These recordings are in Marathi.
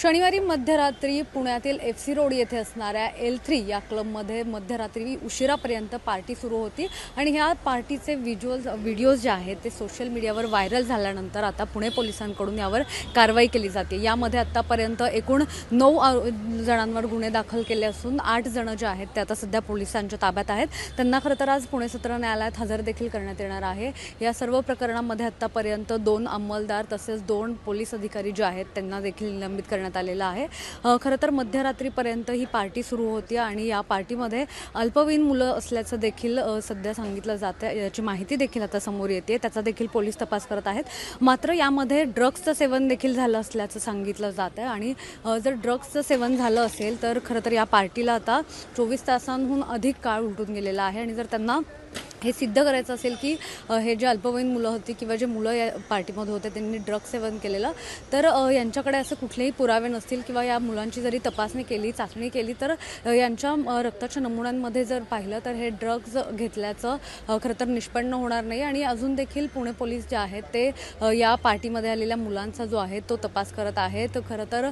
शनिवारी मध्यरात्री पुण्यातील एफ सी रोड येथे असणाऱ्या एल थ्री या क्लबमध्ये मध्यरात्री उशिरापर्यंत पार्टी सुरू होती. आणि ह्या पार्टीचे व्हिज्युअल्स व्हिडिओज जे आहेत ते सोशल मीडियावर व्हायरल झाल्यानंतर आता पुणे पोलिसांकडून यावर कारवाई केली जाते. यामध्ये आत्तापर्यंत एकूण नऊ जणांवर गुन्हे दाखल केले असून आठ जणं जे आहेत ते आता सध्या पोलिसांच्या ताब्यात आहेत. त्यांना खरं तर आज पुणे सत्र न्यायालयात हजर देखील करण्यात येणार आहे. या सर्व प्रकरणामध्ये आत्तापर्यंत दोन अंमलदार तसेच दोन पोलीस अधिकारी जे आहेत त्यांना देखील निलंबित करण्यात आलेलं आहे. खरं तर मध्यरात्रीपर्यंत ही पार्टी सुरू होती आणि या पार्टीमध्ये अल्पवयीन मुलं असल्याचं देखील सध्या सांगितलं जातं. याची माहिती देखील आता समोर येते. त्याचा देखील पोलीस तपास करत आहेत. मात्र यामध्ये ड्रग्सचं सेवन देखील झालं असल्याचं सांगितलं जातं आणि जर ड्रग्सचं सेवन झालं असेल तर खरं तर या पार्टीला आता चोवीस तासांहून अधिक काळ उलटून गेलेला आहे आणि जर त्यांना हे सिद्ध करायचं असेल की हे जे अल्पवयीन मुलं होती किंवा जे मुलं या पार्टीमध्ये होते त्यांनी ड्रग्स सेवन केलेलं तर यांच्याकडे असे कुठलेही पुरावे नसतील किंवा या मुलांची जरी तपासणी केली चाचणी केली तर यांच्या रक्ताच्या नमुन्यांमध्ये जर पाहिलं तर हे ड्रग्ज घेतल्याचं खरं तर निष्पन्न होणार नाही. आणि अजून देखील पुणे पोलीस जे आहेत ते या पार्टीमध्ये आलेल्या मुलांचा जो आहे तो तपास करत आहेत. खरं तर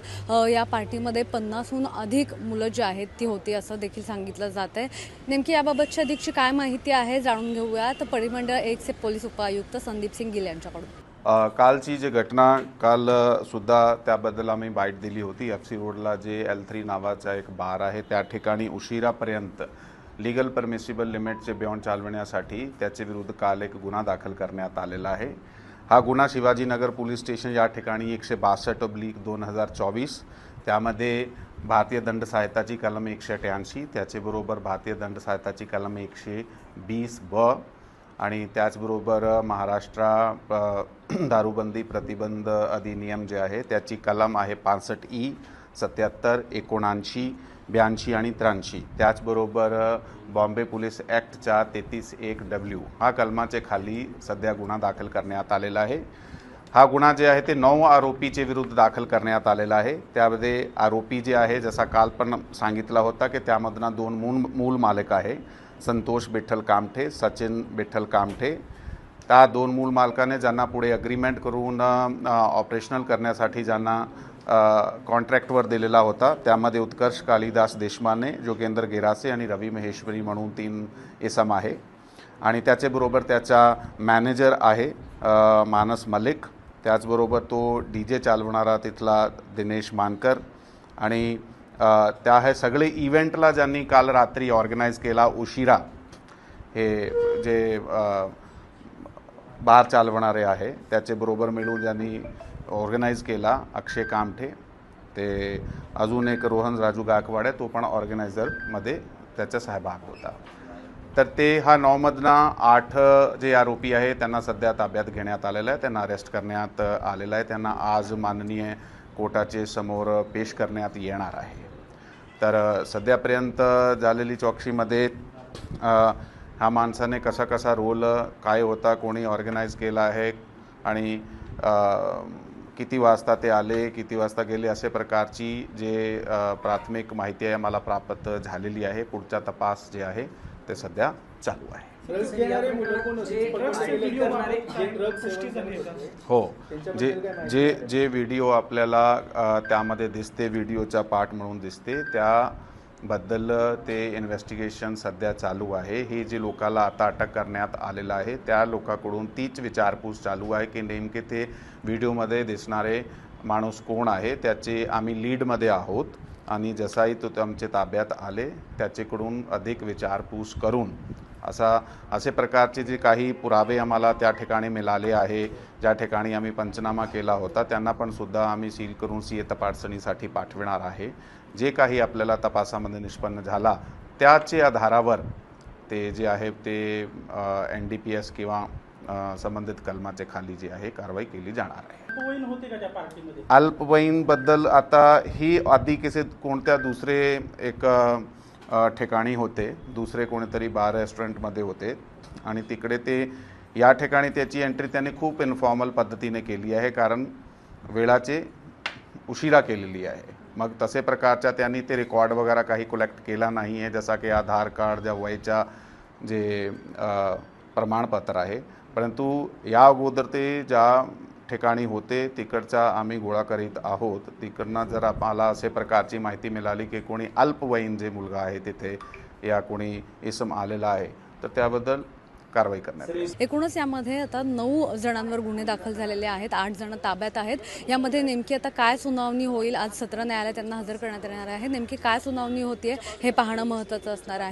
या पार्टीमध्ये पन्नासहून अधिक मुलं जी आहेत ती होती असं देखील सांगितलं जात आहे नेमकी याबाबतची अधिकची काय माहिती आहे जाणून घेऊयात. परिमंडळ एकचे पोलीस उपायुक्त संदीप सिंग गिल यांच्याकडून. कालची जी घटना काल सुद्धा त्याबद्दल आम्ही बाईट दिली होती. एफ सी रोडला जे एल थ्री नावाचा एक बार आहे त्या ठिकाणी उशिरापर्यंत लिगल परमिसिबल लिमिटचे बियॉन्ड चालवण्यासाठी त्याचे विरुद्ध काल एक गुन्हा दाखल करण्यात आलेला आहे. हा गुन्हा शिवाजीनगर पोलीस स्टेशन या ठिकाणी एकशे बासष्ट ब्लीक दोन हजार चोवीस त्यामध्ये भारतीय दंड सहायताची कलम एकशे अठ्याऐंशी त्याचेबरोबर भारतीय दंड सहायताची कलम एकशे वीस ब आणि त्याचबरोबर महाराष्ट्रा दारूबंदी प्रतिबंध अधिनियम जे आहे त्याची कलम आहे पासष्ट ई सत्याहत्तर एकोणऐंशी ब्याऐंशी आणि त्र्याऐंशी. त्याचबरोबर बॉम्बे पोलीस ॲक्टच्या तेहतीस एक डब्ल्यू. हा कलमाचे खाली सध्या गुन्हा दाखल करण्यात आलेला आहे. हा गुन्हा जे आहे ते नऊ आरोपीचे विरुद्ध दाखल करण्यात आलेला आहे. त्यामध्ये आरोपी जे आहे जसा काल पण सांगितला होता की त्यामधनं दोन मूल मूल मालक आहे संतोष विठ्ठल कामठे सचिन विठ्ठल कामठे. त्या दोन मूल मालकाने ज्यांना पुढे अग्रीमेंट करून ऑपरेशनल करण्यासाठी ज्यांना कॉन्ट्रॅक्टवर दिलेला होता त्यामध्ये उत्कर्ष कालिदास देशमाने जोगेंद्र गेरासे आणि रवी महेश्वरी म्हणून तीन इसम आहे. आणि त्याच्याबरोबर त्याचा मॅनेजर आहे मानस मलिक. त्याचबरोबर तो डी जे चालवणारा तिथला दिनेश मानकर आणि त्या हे सगळे इव्हेंटला ज्यांनी काल रात्री ऑर्गनाईज केला उशिरा हे जे बार चालवणारे आहे त्याचेबरोबर मिळून ज्यांनी ऑर्गनाईज केला अक्षय कामठे ते अजून एक रोहन राजू गायकवाड आहे तो पण ऑर्गनायझरमध्ये त्याचा सहभाग होता. तर ते हा नऊमधना आठ जे आरोपी आहे त्यांना सध्या ताब्यात घेण्यात आलेलं आहे. त्यांना अरेस्ट करण्यात आलेलं आहे. त्यांना आज माननीय कोर्टाचे समोर पेश करण्यात येणार आहे. तर सध्यापर्यंत झालेली चौकशीमध्ये ह्या माणसाने कसा कसा रोल काय होता कोणी ऑर्गनाईज केला आहे आणि किती वाजता ते आले किती वाजता गेले असे प्रकारची जे प्राथमिक माहिती आहे मला प्राप्त झालेली आहे. पुढचा तपास जे आहे ते सध्या चालू आहे. हो जे जे? जे व्हिडिओ आपल्याला त्यामध्ये दिसते व्हिडिओचा पार्ट म्हणून दिसते त्याबद्दल ते इन्व्हेस्टिगेशन सध्या चालू आहे. हे जे लोकाला आता अटक करण्यात आलेलं आहे त्या लोकांकडून तीच विचारपूस चालू आहे की नेमके ते व्हिडिओमध्ये दिसणारे माणूस कोण आहे? त्याचे आम्ही लीडमध्ये आहोत. आणि जसाही तो ते आमच्या ताब्यात आले त्याच्याकडून अधिक विचारपूस करून असा असे प्रकारचे जे काही पुरावे आम्हाला त्या ठिकाणी मिळाले आहे ज्या ठिकाणी आम्ही पंचनामा केला होता त्यांना पण सुद्धा आम्ही सील करून सी ए तपासणीसाठी पाठविणार आहे. जे काही आपल्याला तपासामध्ये निष्पन्न झाला त्याचे आधारावर ते जे आहे ते एन डी पी एस किंवा संबंधित कलमाचे खाली जी आहे कारवाई केली जाणार आहे. अल्पवयीनबद्दल आता ही आधी कसे कोणत्या दुसरे एक ठिकाणी होते दुसरे कोणीतरी बार रेस्टॉरंटमध्ये होते आणि तिकडे ते या ठिकाणी त्याची एंट्री त्यांनी खूप इन्फॉर्मल पद्धतीने केली आहे कारण वेळाचे उशिरा केलेली आहे. मग तसे प्रकारच्या त्यांनी ते रेकॉर्ड वगैरे काही कलेक्ट केला नाही आहे जसा की आधार कार्ड ज्या वयच्या जे अ, प्रमाणपत्र आहे. परंतु या अगोदर ते ज्या ठिकाणी होते तिकडचा आम्ही गोळा करीत आहोत. तिकडनं जर आम्हाला असे प्रकारची माहिती मिळाली की कोणी अल्पवयीन जे मुलगा आहे तिथे या कोणी इसम आलेला आहे तर त्याबद्दल कारवाई करण्यात एकूणच यामध्ये आता नऊ जणांवर गुन्हे दाखल झालेले आहेत आठ जण ताब्यात आहेत. यामध्ये नेमकी आता काय सुनावणी होईल आज सत्र न्यायालयात त्यांना हजर करण्यात येणार आहे. नेमकी काय सुनावणी होतीये हे पाहणं महत्त्वाचं असणार आहे.